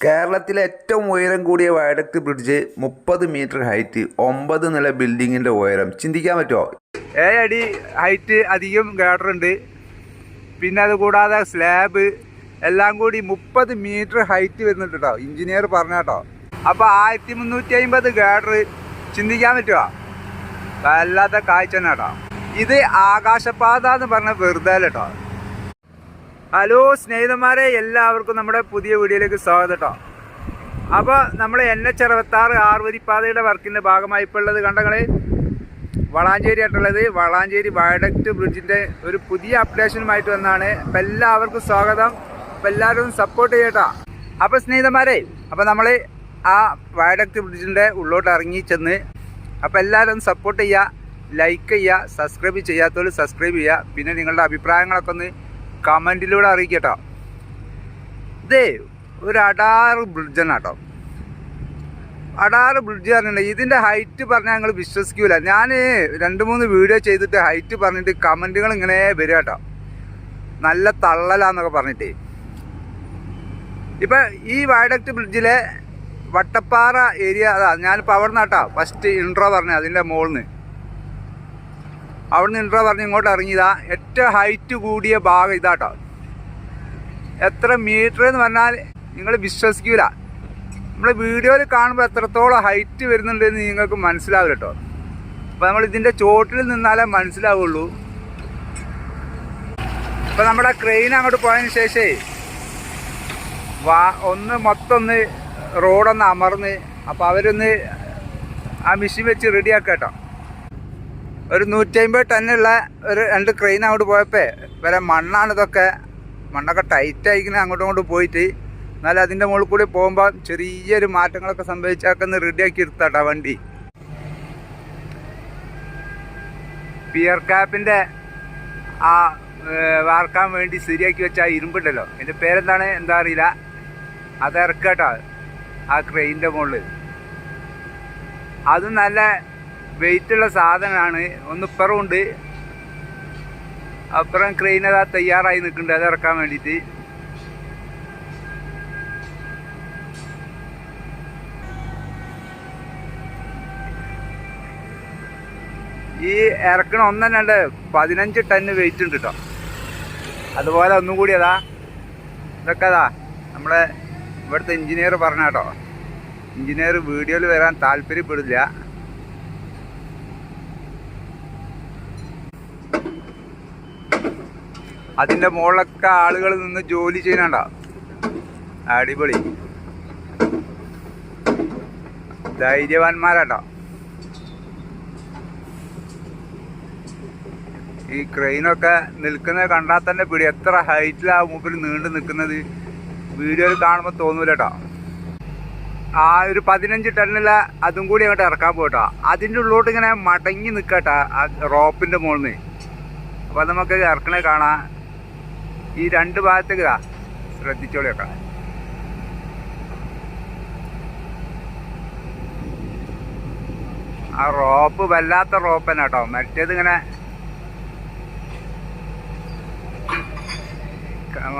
കേരളത്തിലെ ഏറ്റവും ഉയരം കൂടിയ വയഡക്ട് ബ്രിഡ്ജ് മുപ്പത് മീറ്റർ ഹൈറ്റ് ഒമ്പത് നില ബിൽഡിങ്ങിന്റെ ഉയരം. ചിന്തിക്കാൻ പറ്റുമോ ഏഴ് അടി ഹൈറ്റ് അധികം ഉണ്ട് പിന്നെ അത് കൂടാതെ സ്ലാബ് എല്ലാം കൂടി മുപ്പത് മീറ്റർ ഹൈറ്റ് വരുന്നുണ്ട് കേട്ടോ എഞ്ചിനീയർ പറഞ്ഞ കേട്ടോ അപ്പോൾ ആയിരത്തി മുന്നൂറ്റി അമ്പത് ഗാഡർ ചിന്തിക്കാൻ പറ്റുമോ വല്ലാത്ത കാഴ്ച തന്നെ കേട്ടോ ഇത് ആകാശപാത എന്ന് പറഞ്ഞ വെറുതെ കേട്ടോ ഹലോ സ്നേഹിതന്മാരെ എല്ലാവർക്കും നമ്മുടെ പുതിയ വീഡിയോയിലേക്ക് സ്വാഗതം കേട്ടോ അപ്പോൾ നമ്മൾ എൻ എച്ച് അറുപത്താറ് ആറുവരിപ്പാതയുടെ വർക്കിന്റെ ഭാഗമായി ഇപ്പോൾ ഉള്ളത് കണ്ടങ്ങളെ വളാഞ്ചേരി ആയിട്ടുള്ളത് വളാഞ്ചേരി വയഡക്റ്റ് ബ്രിഡ്ജിന്റെ ഒരു പുതിയ അപ്ഡേഷനുമായിട്ട് വന്നാണ്. അപ്പം എല്ലാവർക്കും സ്വാഗതം. അപ്പം എല്ലാവരും സപ്പോർട്ട് ചെയ്യട്ടോ അപ്പോൾ സ്നേഹിതന്മാരെ അപ്പോൾ നമ്മൾ ആ വയഡക്റ്റ് ബ്രിഡ്ജിന്റെ ഉള്ളോട്ട് ഇറങ്ങി ചെന്ന് അപ്പോൾ എല്ലാവരും സപ്പോർട്ട് ചെയ്യുക ലൈക്ക് ചെയ്യുക സബ്സ്ക്രൈബ് ചെയ്യാത്തവർ സബ്സ്ക്രൈബ് ചെയ്യുക പിന്നെ നിങ്ങളുടെ അഭിപ്രായങ്ങളൊക്കെ ഒന്ന് കമന്റിലൂടെ അറിയിക്കട്ടോ. ഇതേ ഒരു അടാറ് ബ്രിഡ്ജാണ് കേട്ടോ അടാറ് ബ്രിഡ്ജ് പറഞ്ഞിട്ടുണ്ട്. ഇതിന്റെ ഹൈറ്റ് പറഞ്ഞാൽ ഞങ്ങൾ വിശ്വസിക്കൂല. ഞാൻ രണ്ട് മൂന്ന് വീഡിയോ ചെയ്തിട്ട് ഹൈറ്റ് പറഞ്ഞിട്ട് കമന്റുകൾ ഇങ്ങനെ വരിക കേട്ടോ. നല്ല തള്ളലാന്നൊക്കെ പറഞ്ഞിട്ട്. ഇപ്പം ഈ വയഡക്റ്റ് ബ്രിഡ്ജിലെ വട്ടപ്പാറ ഏരിയ അതാ ഞാനിപ്പോൾ അവിടെ നിന്നാട്ടാ ഫസ്റ്റ് ഇൻട്രോ പറഞ്ഞത് അതിന്റെ മുകളിൽ നിന്ന് അവിടെ നിന്ന് ഇൻട്രോ പറഞ്ഞ് ഇങ്ങോട്ട് ഇറങ്ങിയതാ. ഏറ്റവും ഹൈറ്റ് കൂടിയ ഭാഗം ഇതാട്ടോ. എത്ര മീറ്റർ എന്ന് പറഞ്ഞാൽ നിങ്ങൾ വിശ്വസിക്കൂല. നമ്മൾ വീഡിയോയിൽ കാണുമ്പോൾ എത്രത്തോളം ഹൈറ്റ് വരുന്നുണ്ടെന്ന് നിങ്ങൾക്ക് മനസ്സിലാവില്ല കേട്ടോ അപ്പോൾ നമ്മൾ ഇതിന്റെ ചോട്ടിൽ നിന്നാലേ മനസ്സിലാവുള്ളൂ. അപ്പോൾ നമ്മുടെ ക്രെയിൻ അങ്ങോട്ട് പോയതിന് ശേഷമേ വാ ഒന്ന് മൊത്തം ഒന്ന് റോഡൊന്ന് അമർന്ന് അപ്പോൾ അവരൊന്ന് ആ മെഷീൻ വെച്ച് റെഡിയാക്കാം കേട്ടോ ഒരു നൂറ്റമ്പത് ടണ്ണുള്ള ഒരു രണ്ട് ക്രെയിൻ അങ്ങോട്ട് പോയപ്പോൾ വരെ മണ്ണാണ് ഇതൊക്കെ. മണ്ണൊക്കെ ടൈറ്റ് ആയിക്കുന്ന അങ്ങോട്ടും ഇങ്ങോട്ടും പോയിട്ട്. എന്നാലും അതിന്റെ മുകളിൽ കൂടി പോകുമ്പോൾ ചെറിയൊരു മാറ്റങ്ങളൊക്കെ സംഭവിച്ചൊക്കെ ഒന്ന് റെഡിയാക്കി എടുത്താട്ടാ വണ്ടി. പിയർ ക്യാപ്പിന്റെ ആ വാർക്കാൻ വേണ്ടി ശരിയാക്കി വെച്ച ആ ഇരുമ്പുണ്ടല്ലോ. എന്റെ പേരെന്താണ്? എന്താ അറിയില്ല. അത് ഇറക്കട്ടോ. ആ ക്രെയിന്റെ മുകളിൽ അതും നല്ല വെയിറ്റുള്ള സാധനമാണ്. ഒന്ന് ഇപ്പുറമുണ്ട് അപ്പുറം ക്രെയിൻ അതാ തയ്യാറായി നിൽക്കുന്നുണ്ട്. അത് ഇറക്കാൻ വേണ്ടിയിട്ട്. ഈ ഇറക്കണ ഒന്നല്ലാണ്ട് പതിനഞ്ച് ടണ്ണ് വെയിറ്റ് ഉണ്ട് കേട്ടോ അതുപോലെ ഒന്നും കൂടി അതാ. ഇതൊക്കെ അതാ. നമ്മുടെ ഇവിടുത്തെ എഞ്ചിനീയർ പറഞ്ഞ കേട്ടോ എഞ്ചിനീയർ വീഡിയോയിൽ വരാൻ താല്പര്യപ്പെടില്ല. അതിന്റെ മുകളിലൊക്കെ ആളുകൾ നിന്ന് ജോലി ചെയ്യണണ്ട അടിപൊളി. ധൈര്യവാന്മാരാട്ടോ. ഈ ക്രെയിനൊക്കെ നിൽക്കുന്നത് കണ്ടാൽ തന്നെ പിടി. എത്ര ഹൈറ്റിലാ മൂപ്പിൽ നീണ്ടു നിൽക്കുന്നത്. വീഡിയോയിൽ കാണുമ്പോൾ തോന്നൂല കേട്ടോ ആ ഒരു പതിനഞ്ച് ടണ്ണില അതും കൂടി അങ്ങോട്ട് ഇറക്കാൻ പോയിട്ടോ. അതിന്റെ ഉള്ളോട്ട് ഇങ്ങനെ മടങ്ങി നിൽക്കട്ടോ ആ റോപ്പിന്റെ മുകളിൽ നിന്ന്. അപ്പോൾ നമുക്ക് ഇറക്കണേ കാണാം. ഈ രണ്ട് ഭാഗത്തേക്ക് ശ്രദ്ധിച്ചോളിയൊക്കെ ആ റോപ്പ് വല്ലാത്ത റോപ്പ് തന്നെ കേട്ടോ. മറ്റേത് ഇങ്ങനെ Come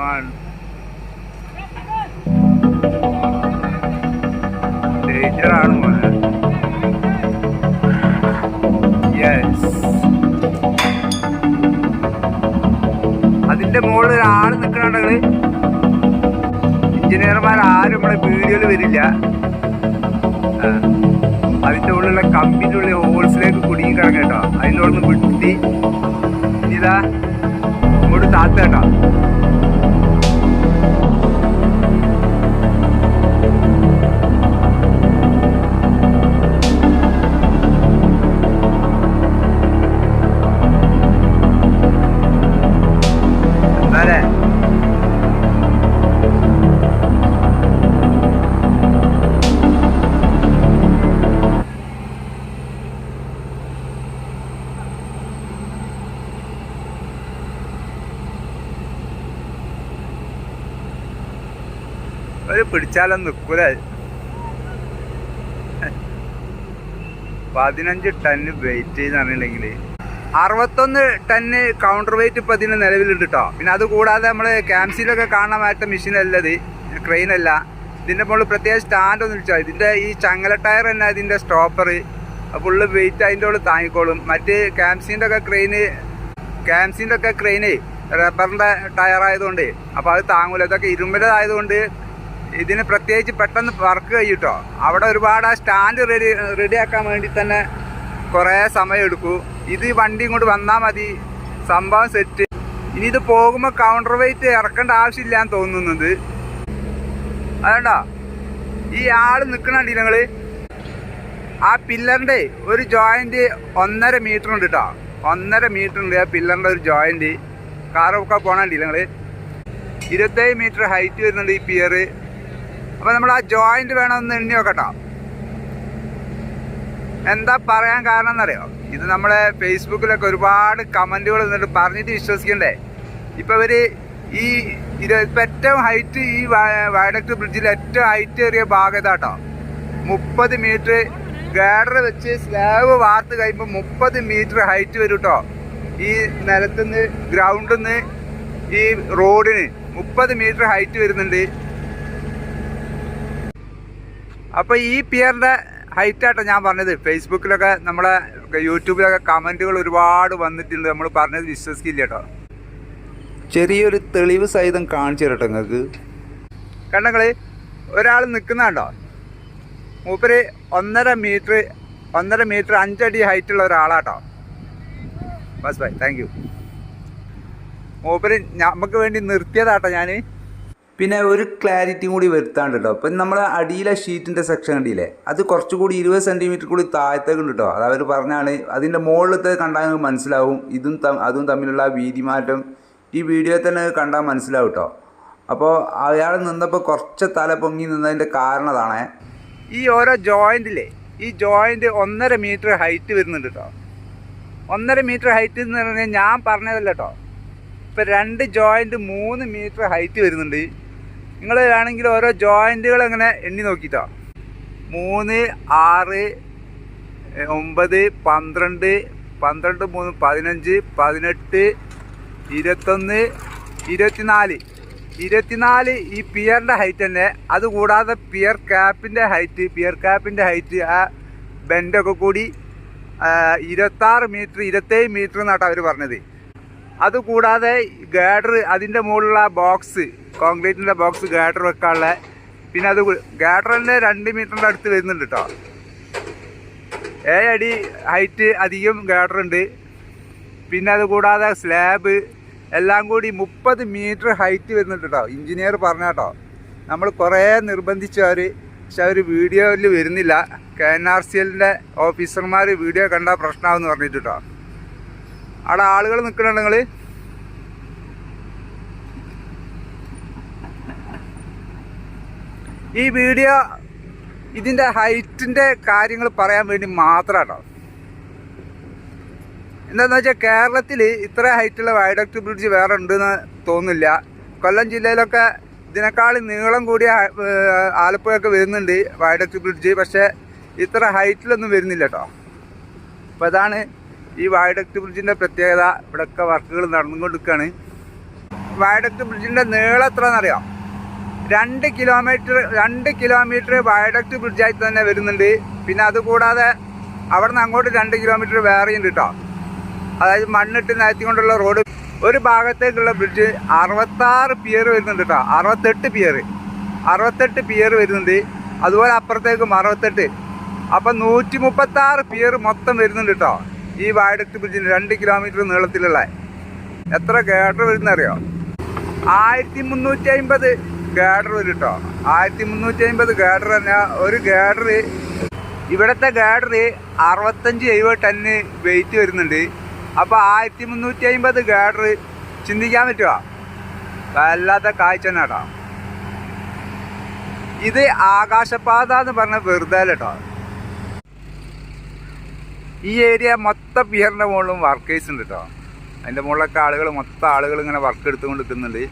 ആരും നമ്മളെ വീഡിയോയിൽ വരില്ല. അതിന്റെ ഉള്ളിലുള്ള കമ്പിന്റെ ഉള്ളിൽ ഹോൾസിലേക്ക് കുടുങ്ങി കിടക്കുക കേട്ടോ. അതിന്റെ ഉള്ളിൽ നിന്ന് വിട്ടി. ഇതാ ഇങ്ങോട്ട് താത്ത കേട്ടോ. പിടിച്ചാലൊന്നും നിൽക്കൂല പതിനഞ്ച് ടണ്ണ് വെയിറ്റ് എന്ന് പറഞ്ഞിട്ടുണ്ടെങ്കിൽ അറുപത്തൊന്ന് ടണ്ണ് കൗണ്ടർ വെയിറ്റ് ഇപ്പം ഇതിന് നിലവിലുണ്ട് കേട്ടോ പിന്നെ അത് കൂടാതെ നമ്മൾ ക്യാംസിലൊക്കെ കാണാൻ പറ്റ മെഷീനല്ല ഇത്. ക്രെയിനല്ല ഇതിന്റെ മുകളിൽ പ്രത്യേക സ്റ്റാൻഡ് ഒന്നും വെച്ചാൽ ഇതിന്റെ ഈ ചങ്ങല ടയർ തന്നെ ഇതിന്റെ സ്റ്റോപ്പർ ഫുള്ള് വെയിറ്റ് അതിന്റെ ഉള്ളിൽ താങ്ങിക്കോളും. മറ്റ് ക്യാംസിന്റെ ഒക്കെ ക്രെയിന് ക്യാംസിന്റെ ഒക്കെ ക്രെയിന് റബ്ബറിന്റെ ടയർ ആയതുകൊണ്ട്. അപ്പോൾ അത് താങ്ങൂല. ഇതൊക്കെ ഇരുമ്പിന്റെതായതുകൊണ്ട് ഇതിന് പ്രത്യേകിച്ച് പെട്ടെന്ന് വർക്ക് കഴിയിട്ടോ. അവിടെ ഒരുപാട് ആ സ്റ്റാൻഡ് റെഡി റെഡിയാക്കാൻ വേണ്ടി തന്നെ കുറേ സമയം എടുക്കും. ഇത് വണ്ടി ഇങ്ങോട്ട് വന്നാൽ മതി. സംഭവം സെറ്റ് ഇനി ഇത് പോകുമ്പോൾ കൗണ്ടർ വെയിറ്റ് ഇറക്കേണ്ട ആവശ്യമില്ല എന്ന് തോന്നുന്നത്. അതുകൊണ്ടോ ഈ ആൾ നിൽക്കണണ്ടി നിങ്ങൾ ആ പില്ലറിന്റെ ഒരു ജോയിന്റ് ഒന്നര മീറ്റർ ഉണ്ട് കേട്ടോ ഒന്നര മീറ്റർ ഉണ്ട് ആ പില്ലറിന്റെ ഒരു ജോയിന്റ് കാറൊക്കെ പോണണ്ടി നിങ്ങൾ ഇരുപത്തേഴ് മീറ്റർ ഹൈറ്റ് വരുന്നുണ്ട് ഈ പിയർ അപ്പൊ നമ്മൾ ആ ജോയിന്റ് വേണമെന്ന് എണ്ണി നോക്കട്ടോ. എന്താ പറയാൻ കാരണം എന്നറിയോ ഇത് നമ്മളെ ഫേസ്ബുക്കിലൊക്കെ ഒരുപാട് കമന്റുകൾ എന്നിട്ട് പറഞ്ഞിട്ട് വിശ്വസിക്കണ്ടേ? ഇപ്പൊ ഇവർ ഈ ഏറ്റവും ഹൈറ്റ് ഈ വയഡക്ട് ബ്രിഡ്ജിൽ ഏറ്റവും ഹൈറ്റ് ഏറിയ ഭാഗം ഇതാട്ടോ. മുപ്പത് മീറ്റർ ഗാഡർ വെച്ച് സ്ലാബ് വാർത്ത് കഴിയുമ്പോൾ മുപ്പത് മീറ്റർ ഹൈറ്റ് വരും കേട്ടോ ഈ നിലത്തുനിന്ന് ഗ്രൗണ്ടിൽ നിന്ന് ഈ റോഡിന് മുപ്പത് മീറ്റർ ഹൈറ്റ് വരുന്നുണ്ട്. അപ്പൊ ഈ പിയറിന്റെ ഹൈറ്റ് ആട്ടോ ഞാൻ പറഞ്ഞത്. ഫേസ്ബുക്കിലൊക്കെ നമ്മളെ യൂട്യൂബിലൊക്കെ കമന്റുകൾ ഒരുപാട് വന്നിട്ടുണ്ട്. നമ്മൾ പറഞ്ഞത് വിശ്വസിക്കില്ല കേട്ടോ. ചെറിയൊരു തെളിവ് സഹിതം കാണിച്ചു തരട്ടെ നിങ്ങൾക്ക്. കണ്ടങ്ങളെ ഒരാൾ നിൽക്കുന്നുണ്ടോ മൂപ്പര് ഒന്നര മീറ്റർ ഒന്നര മീറ്റർ അഞ്ചടി ഹൈറ്റ് ഉള്ള ഒരാളാട്ടോ. ബസ് ബൈ. താങ്ക് യു മൂപ്പര് നമുക്ക് വേണ്ടി നിർത്തിയതാട്ടോ ഞാൻ പിന്നെ ഒരു ക്ലാരിറ്റിയും കൂടി വരുത്താണ്ട് കേട്ടോ ഇപ്പം നമ്മൾ അടിയിലെ ഷീറ്റിന്റെ സെക്ഷൻ കണ്ടില്ലേ? അത് കുറച്ചുകൂടി ഇരുപത് സെന്റിമീറ്റർ കൂടി താഴത്തേക്ക് ഉണ്ട് കേട്ടോ അത് അവർ പറഞ്ഞാണ് അതിന്റെ മുകളിലത്തെ കണ്ടാൽ മനസ്സിലാവും. ഇതും അതും തമ്മിലുള്ള വീതി മാറ്റം ഈ വീഡിയോ തന്നെ കണ്ടാൽ മനസ്സിലാവും കേട്ടോ അപ്പോൾ അയാൾ നിന്നപ്പോൾ കുറച്ച് തല പൊങ്ങി നിന്നതിന്റെ കാരണം അതാണേ ഈ ഓരോ ജോയിന്റിലെ ഈ ജോയിന്റ് ഒന്നര മീറ്റർ ഹൈറ്റ് വരുന്നുണ്ട് കേട്ടോ ഒന്നര മീറ്റർ ഹൈറ്റ് എന്ന് പറഞ്ഞാൽ ഞാൻ പറഞ്ഞതല്ല കേട്ടോ ഇപ്പം രണ്ട് ജോയിന്റ് മൂന്ന് മീറ്റർ ഹൈറ്റ് വരുന്നുണ്ട്. നിങ്ങൾ വേണമെങ്കിൽ ഓരോ ജോയിന്റുകൾ എങ്ങനെ എണ്ണി നോക്കിട്ടോ. മൂന്ന് ആറ് ഒമ്പത് പന്ത്രണ്ട് പന്ത്രണ്ട് മൂന്ന് പതിനഞ്ച് പതിനെട്ട് ഇരുപത്തൊന്ന് ഇരുപത്തിനാല്. ഇരുപത്തിനാല് ഈ പിയറിന്റെ ഹൈറ്റ് തന്നെ. അതുകൂടാതെ പിയർ ക്യാപ്പിന്റെ ഹൈറ്റ് പിയർ ക്യാപ്പിന്റെ ഹൈറ്റ് ആ ബെൻഡൊക്കെ കൂടി ഇരുപത്താറ് മീറ്റർ ഇരുപത്തേഴ് മീറ്റർ എന്നാട്ടോ അവർ പറഞ്ഞത്. അതുകൂടാതെ ഗാഡർ അതിന്റെ മുകളിലുള്ള ബോക്സ് കോൺക്രീറ്റിന്റെ ബോക്സ് ഗാഡർ വെക്കാനുള്ള പിന്നെ അത് തന്നെ രണ്ട് മീറ്ററിന്റെ അടുത്ത് വരുന്നുണ്ട് കേട്ടോ ഏഴ് അടി ഹൈറ്റ് അധികം ഗാഡർ ഉണ്ട്. പിന്നെ അത് കൂടാതെ സ്ലാബ് എല്ലാം കൂടി മുപ്പത് മീറ്റർ ഹൈറ്റ് വരുന്നുണ്ട് കേട്ടോ എഞ്ചിനീയർ പറഞ്ഞ കേട്ടോ നമ്മൾ കുറേ നിർബന്ധിച്ചവർ പക്ഷെ അവർ വീഡിയോയിൽ വരുന്നില്ല. കെ എൻ ആർ സി എല്ലിന്റെ ഓഫീസർമാർ വീഡിയോ കണ്ടാൽ പ്രശ്നമാവെന്ന് പറഞ്ഞിട്ട് കേട്ടോ അവിടെ ആളുകൾ നിൽക്കണുണ്ട് ഈ വീഡിയോ ഇതിന്റെ ഹൈറ്റിന്റെ കാര്യങ്ങൾ പറയാൻ വേണ്ടി മാത്രമാണ് എന്താണെന്ന് വെച്ചാൽ കേരളത്തിൽ ഇത്ര ഹൈറ്റുള്ള വയഡക്ട് ബ്രിഡ്ജ് വേറെ ഉണ്ടെന്ന് തോന്നുന്നില്ല. കൊല്ലം ജില്ലയിലൊക്കെ ഇതിനേക്കാൾ നീളം കൂടിയ ആലപ്പുഴയൊക്കെ വരുന്നുണ്ട് വയഡക്ട് ബ്രിഡ്ജ്. പക്ഷേ ഇത്ര ഹൈറ്റിലൊന്നും വരുന്നില്ല കേട്ടോ അപ്പോൾ അതാണ് ഈ വയഡക്ട് ബ്രിഡ്ജിന്റെ പ്രത്യേകത. ഇവിടെയൊക്കെ വർക്കുകൾ നടന്നുകൊണ്ടിരിക്കുകയാണ് വയഡക്ട് ബ്രിഡ്ജിന്റെ നീളം എത്രയെന്നറിയാം രണ്ട് കിലോമീറ്റർ രണ്ട് കിലോമീറ്റർ വയഡക്ട് ബ്രിഡ്ജായി തന്നെ വരുന്നുണ്ട്. പിന്നെ അതുകൂടാതെ അവിടെ നിന്ന് അങ്ങോട്ട് രണ്ട് കിലോമീറ്റർ വേറെയുണ്ട് കേട്ടോ അതായത് മണ്ണിട്ട് നയത്തിക്കൊണ്ടുള്ള റോഡ് ഒരു ഭാഗത്തേക്കുള്ള ബ്രിഡ്ജ് അറുപത്താറ് പിയർ വരുന്നുണ്ട് കേട്ടോ അറുപത്തെട്ട് പിയർ അറുപത്തെട്ട് പിയർ വരുന്നുണ്ട്. അതുപോലെ അപ്പുറത്തേക്കും അറുപത്തെട്ട്. അപ്പം നൂറ്റി മുപ്പത്താറ് പിയർ മൊത്തം വരുന്നുണ്ട് കേട്ടോ ഈ വയഡക്ട് ബ്രിഡ്ജിന് രണ്ട് കിലോമീറ്റർ നീളത്തിലുള്ള. എത്ര ഗേഡർ വരുന്നറിയോ? ആയിരത്തി മുന്നൂറ്റി അമ്പത് ഗാഡർ വരും കേട്ടോ ആയിരത്തി മുന്നൂറ്റി അമ്പത് ഗാഡർ തന്നെ. ഒരു ഗാഡർ ഇവിടുത്തെ ഗാഡർ അറുപത്തഞ്ച് എഴുപത് ടണ്ണ് വെയിറ്റ് വരുന്നുണ്ട്. അപ്പോൾ ആയിരത്തി മുന്നൂറ്റി അമ്പത് ഗാഡർ ചിന്തിക്കാൻ പറ്റുമോ വല്ലാത്ത കാഴ്ച തന്നെ കേട്ടോ ഇത് ആകാശപാത എന്ന് പറഞ്ഞ വെറുതെ കേട്ടോ ഈ ഏരിയ മൊത്തം പിയറിന്റെ മുകളിലും വർക്കേഴ്സ് ഉണ്ട് കേട്ടോ അതിന്റെ മുകളിലൊക്കെ ആളുകൾ മൊത്തം ആളുകൾ ഇങ്ങനെ വർക്ക് എടുത്തുകൊണ്ട് നിൽക്കുന്നുണ്ട്.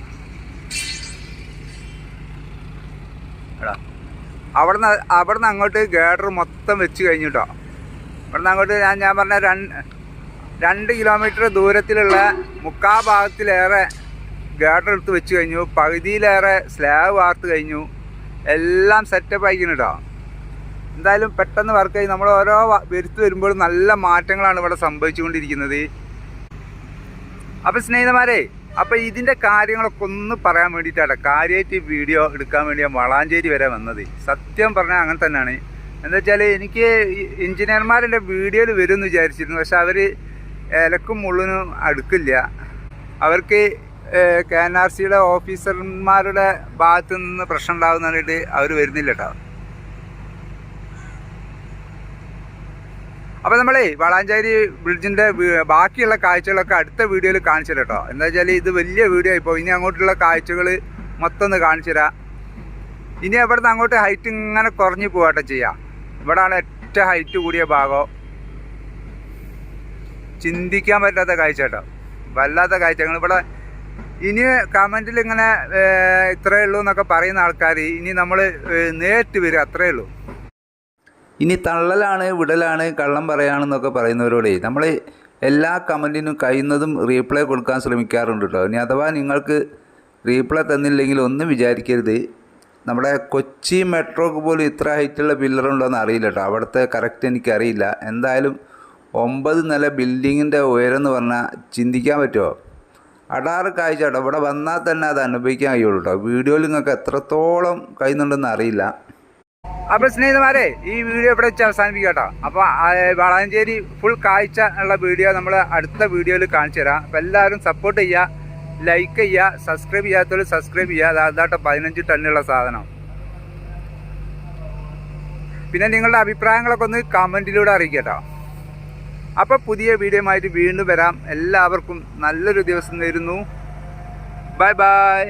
എടാ. അവിടുന്ന് അവിടുന്ന് അങ്ങോട്ട് ഗേഡർ മൊത്തം വെച്ച് കഴിഞ്ഞു കേട്ടോ ഇവിടുന്ന് അങ്ങോട്ട് ഞാൻ ഞാൻ പറഞ്ഞ രണ്ട് കിലോമീറ്റർ ദൂരത്തിലുള്ള മുക്കാ ഭാഗത്തിലേറെ ഗേഡർ എടുത്ത് വെച്ച് കഴിഞ്ഞു. പകുതിയിലേറെ സ്ലാബ് വാർത്ത് കഴിഞ്ഞു. എല്ലാം സെറ്റപ്പ് ആയിക്കുന്നു കേട്ടോ എന്തായാലും പെട്ടെന്ന് വർക്ക് ആയി. നമ്മൾ ഓരോ വരുത്ത് വരുമ്പോഴും നല്ല മാറ്റങ്ങളാണ് ഇവിടെ സംഭവിച്ചുകൊണ്ടിരിക്കുന്നത്. അപ്പം സ്നേഹിതന്മാരെ അപ്പം ഇതിന്റെ കാര്യങ്ങളൊക്കെ ഒന്ന് പറയാൻ വേണ്ടിയിട്ടാണ് കാര്യമായിട്ട് വീഡിയോ എടുക്കാൻ വേണ്ടി ഞാൻ വളാഞ്ചേരി വരെ വന്നത്. സത്യം പറഞ്ഞാൽ അങ്ങനെ തന്നെയാണ്. എന്താ വെച്ചാൽ എനിക്ക് എഞ്ചിനീയർമാരുടെ വീഡിയോയിൽ വരും എന്ന് വിചാരിച്ചിരുന്നു. പക്ഷെ അവർ ഇലക്കും മുള്ളിനും അടുക്കില്ല. അവർക്ക് കെ എൻ ആർ സിയുടെ ഓഫീസർമാരുടെ ഭാഗത്തു നിന്ന് പ്രശ്നം ഉണ്ടാകുന്ന അവർ വരുന്നില്ല കേട്ടോ. അപ്പോൾ നമ്മളേ വളാഞ്ചേരി ബ്രിഡ്ജിന്റെ ബാക്കിയുള്ള കാഴ്ചകളൊക്കെ അടുത്ത വീഡിയോയിൽ കാണിച്ചു കേട്ടോ. എന്താ വെച്ചാൽ ഇത് വലിയ വീഡിയോ ഇപ്പോൾ ഇനി അങ്ങോട്ടുള്ള കാഴ്ചകൾ മൊത്തം ഒന്ന് കാണിച്ചു തരാം. ഇനി അവിടുന്ന് അങ്ങോട്ട് ഹൈറ്റ് ഇങ്ങനെ കുറഞ്ഞു പോകട്ടെ ചെയ്യാം. ഇവിടാണ് ഏറ്റവും ഹൈറ്റ് കൂടിയ ഭാഗം. ചിന്തിക്കാൻ പറ്റാത്ത കാഴ്ച കേട്ടോ. വല്ലാത്ത കാഴ്ച ഞങ്ങൾ ഇവിടെ ഇനി കമന്റിൽ ഇങ്ങനെ ഇത്രയേ ഉള്ളൂ എന്നൊക്കെ പറയുന്ന ആൾക്കാർ ഇനി നമ്മൾ നേരിട്ട് വരും അത്രയേ ഉള്ളൂ. ഇനി തള്ളലാണ് വിടലാണ് കള്ളം പറയാണെന്നൊക്കെ പറയുന്നവരോടെ നമ്മൾ എല്ലാ കമന്റിനും കഴിയുന്നതും റീപ്ലൈ കൊടുക്കാൻ ശ്രമിക്കാറുണ്ട് കേട്ടോ ഇനി അഥവാ നിങ്ങൾക്ക് റീപ്ലൈ തന്നില്ലെങ്കിൽ ഒന്നും വിചാരിക്കരുത്. നമ്മുടെ കൊച്ചി മെട്രോക്ക് പോലും ഇത്ര ഹൈറ്റുള്ള ബില്ലറുണ്ടോയെന്ന് അറിയില്ല കേട്ടോ അവിടുത്തെ കറക്റ്റ് എനിക്കറിയില്ല. എന്തായാലും ഒമ്പത് നില ബിൽഡിങ്ങിന്റെ ഉയരം എന്ന് പറഞ്ഞാൽ ചിന്തിക്കാൻ പറ്റുമോ? അടാറ് കാഴ്ച കേട്ടോ ഇവിടെ വന്നാൽ തന്നെ അത് അനുഭവിക്കാൻ കഴിയുള്ളൂ കേട്ടോ വീഡിയോയിൽ നിങ്ങൾക്ക് എത്രത്തോളം കഴിയുന്നുണ്ടെന്ന് അറിയില്ല. അപ്പൊ സ്നേഹിതമാരെ ഈ വീഡിയോ ഇവിടെ വെച്ച് അവസാനിപ്പിക്കും കേട്ടോ. അപ്പൊ വളാഞ്ചേരി ഫുൾ കാഴ്ച ഉള്ള വീഡിയോ നമ്മൾ അടുത്ത വീഡിയോയിൽ കാണിച്ചു തരാം. അപ്പൊ എല്ലാവരും സപ്പോർട്ട് ചെയ്യുക ലൈക്ക് ചെയ്യുക സബ്സ്ക്രൈബ് ചെയ്യാത്തവർ സബ്സ്ക്രൈബ് ചെയ്യുക. അതാട്ട് പതിനഞ്ച് ടണ്ണുള്ള സാധനം. പിന്നെ നിങ്ങളുടെ അഭിപ്രായങ്ങളൊക്കെ ഒന്ന് കമന്റിലൂടെ അറിയിക്കട്ടോ അപ്പൊ അപ്പോൾ പുതിയ വീഡിയോ ആയിട്ട് വീണ്ടും വരാം. എല്ലാവർക്കും നല്ലൊരു ദിവസം നേരുന്നു. Bye bye